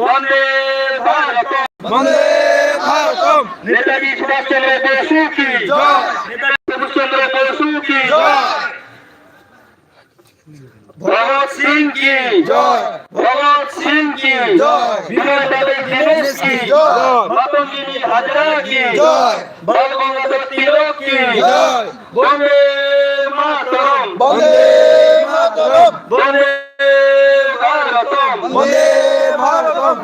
বন্দে ভারতম বন্দে ভারতম নেতাজি সুভাষচন্দ্র বসু কি জয়। নেতাজি সুভাষচন্দ্র বসু কি জয়। ভগৎ সিং কি জয়। ভগৎ সিং কি জয়। বিনয় বাদল দীনেশ কি জয়। মাতঙ্গিনী হাজরা কি জয়। বাল গঙ্গাধর তিলক কি জয়। বন্দে মাতরম বন্দে মাতরম বন্দে ভারতম বন্দে এখন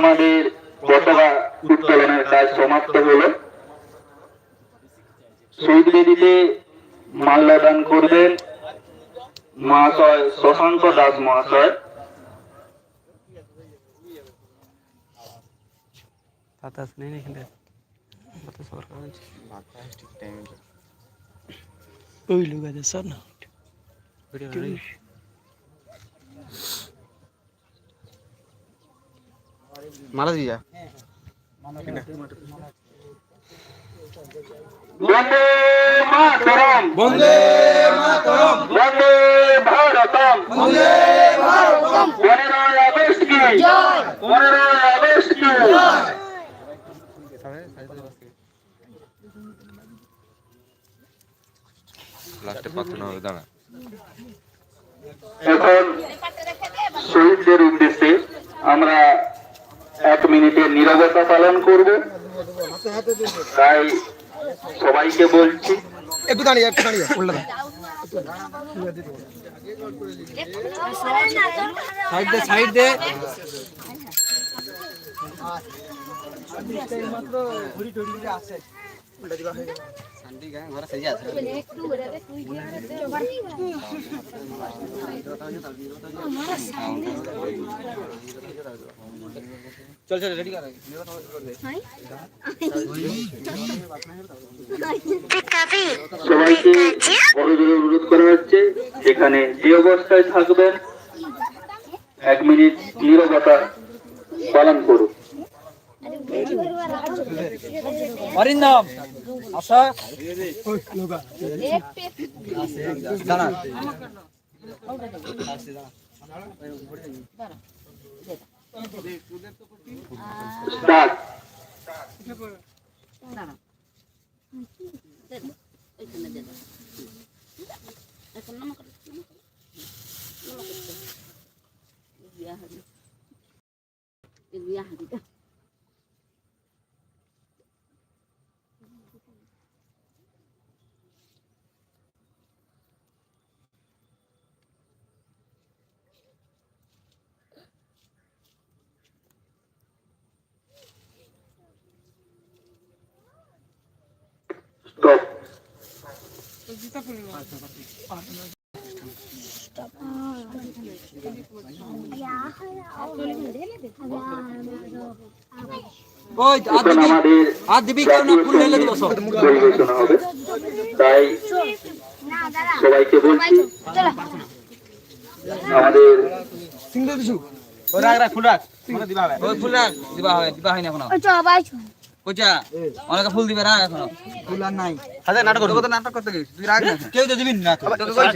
আমাদের পতাকা উত্তোলনের কাজ সমাপ্ত হলো। শহীদ বেদিতে মাল্যদান করবেন মহাশয় শশাঙ্ক দাস মহাশয়। বাতাস নেই এখানে বাতাস সরকার আছে। ওই লোক আছে স্যার না মারা দিয়া বন্দে মাতরম। বন্দে মাতরম। বন্দে ভারতম। বন্দে ভারতম। পনেরোই আগস্ট কি পনেরোই আগস্ট কি লাস্টে পাঠানো হবে দাঁড়া। এখন শহীদদের উদ্দেশ্যে আমরা এক মিনিটের নীরবতা পালন করব। তাই সবাইকে বলছি একটু দাঁড়িয়ে একটু দাঁড়িয়ে উল্টা সাইড দে সাইড। দে চল চল রেডি অনুরোধ করা হচ্ছে এখানে যে অবস্থায় থাকবেন, এক মিনিট নীরবতা পালন করুন। অরিন্দম আশা? দাঁড়া স্টার্ট স্টপ ওই আর দিবি। কেউ না ফুল ঢেলে দেবো সব পরিবেশনা হবে তাই সবাইকে বলছি আমাদের সিংহ বিশু ওই রাখ রাখ ফুল রাখ রাখ দিবা হবে দিবা হয়নি এখনও কোচা অনেকে ফুল দিবে রাখ এখনও। ফুল আর নাই। হাজার নাটক করতে কত নাটক করতে গেছিস তুই রাখ না কেউ তো দিবি না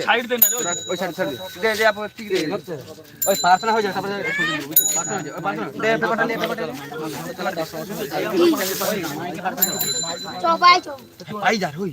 সাইড দে না ওই সাইড সাইড দে। দে আপু ঠিক দে ওই প্রার্থনা হয়ে যাবে তারপরে প্রার্থনা হয়ে যাবে। ওই প্রার্থনা দে পেপারটা নে পেপারটা আই যা হই।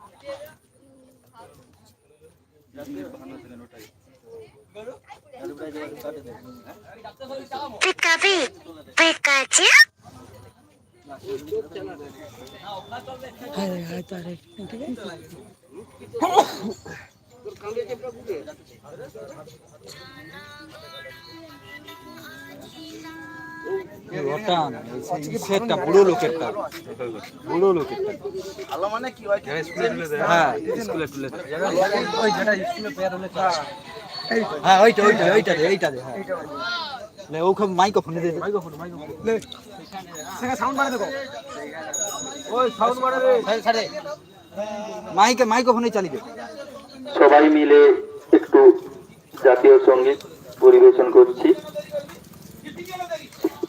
Pikachu, Pikachu. ওটা না এই সেটটা বড় লোকেরটা। বড় লোকেরটা। ভালো মানে কি হয়? হ্যাঁ স্কুলে স্কুলে ওই যেটা স্কুলে পেয়ার হলে হ্যাঁ ওইটা ওইটা ওইটা দে এইটা দে হ্যাঁ। লে ওখানে মাইক্রোফোনে দে। মাইক্রোফোন মাইক্রোফোন লে সেখানে সাউন্ড বাড়াতে কো। ওই সাউন্ড বাড়া রে ছাড়ে মাইকে মাইক্রোফোনে চালিয়ে দে। সবাই মিলে একটু জাতীয় সংগীত পরিবেশন করছি।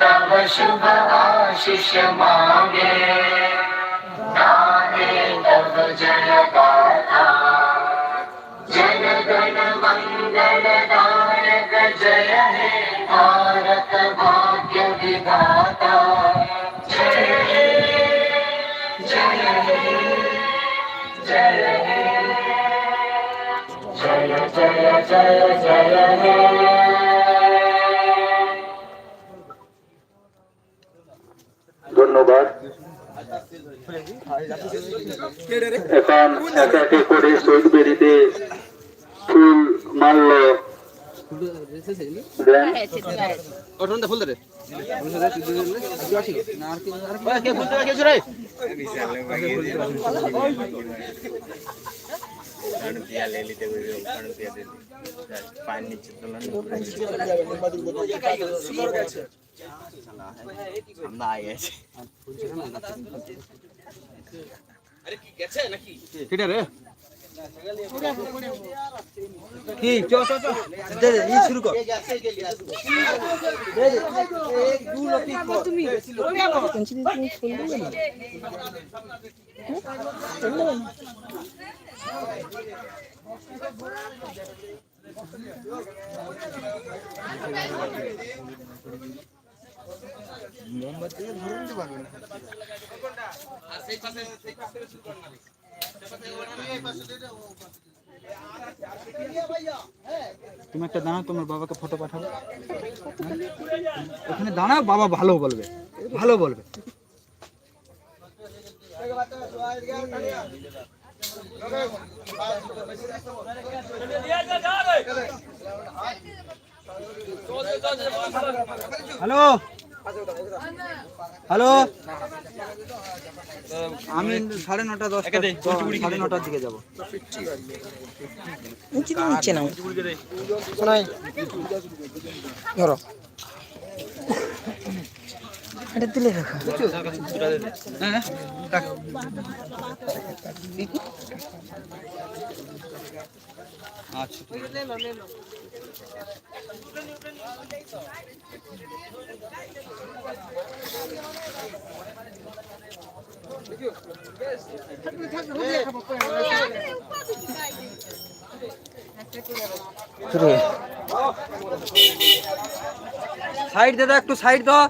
तव शुभ आशीष मांगे गाने तव जय गाथा जन गण मंगल दायक जय हे भारत भाग्य विधाता जय हे जय हे। जय हे जय जय जय जय हे ধন্যবাদ। এখন একে একে করে শহীদ বেরিতে ফুল মাল্য। দেন ওটা ফুল দে না আর কি আর কে ফুল দেবে কে রে। কি? চ চ চ। দে দে ই শুরু কর। তুমি একটা দাঁড়াও তোমার বাবাকে ফটো পাঠাবো? ওখানে দাঁড়াও বাবা ভালো বলবে ভালো বলবে হ্যালো হ্যালো? আমি সাড়ে নটা দশটা সাড়ে নটার দিকে যাব। ধরো। হ্যাঁ রাখ। আচ্ছা ঠিক আছে। সাইড দাদা একটু সাইড দাও।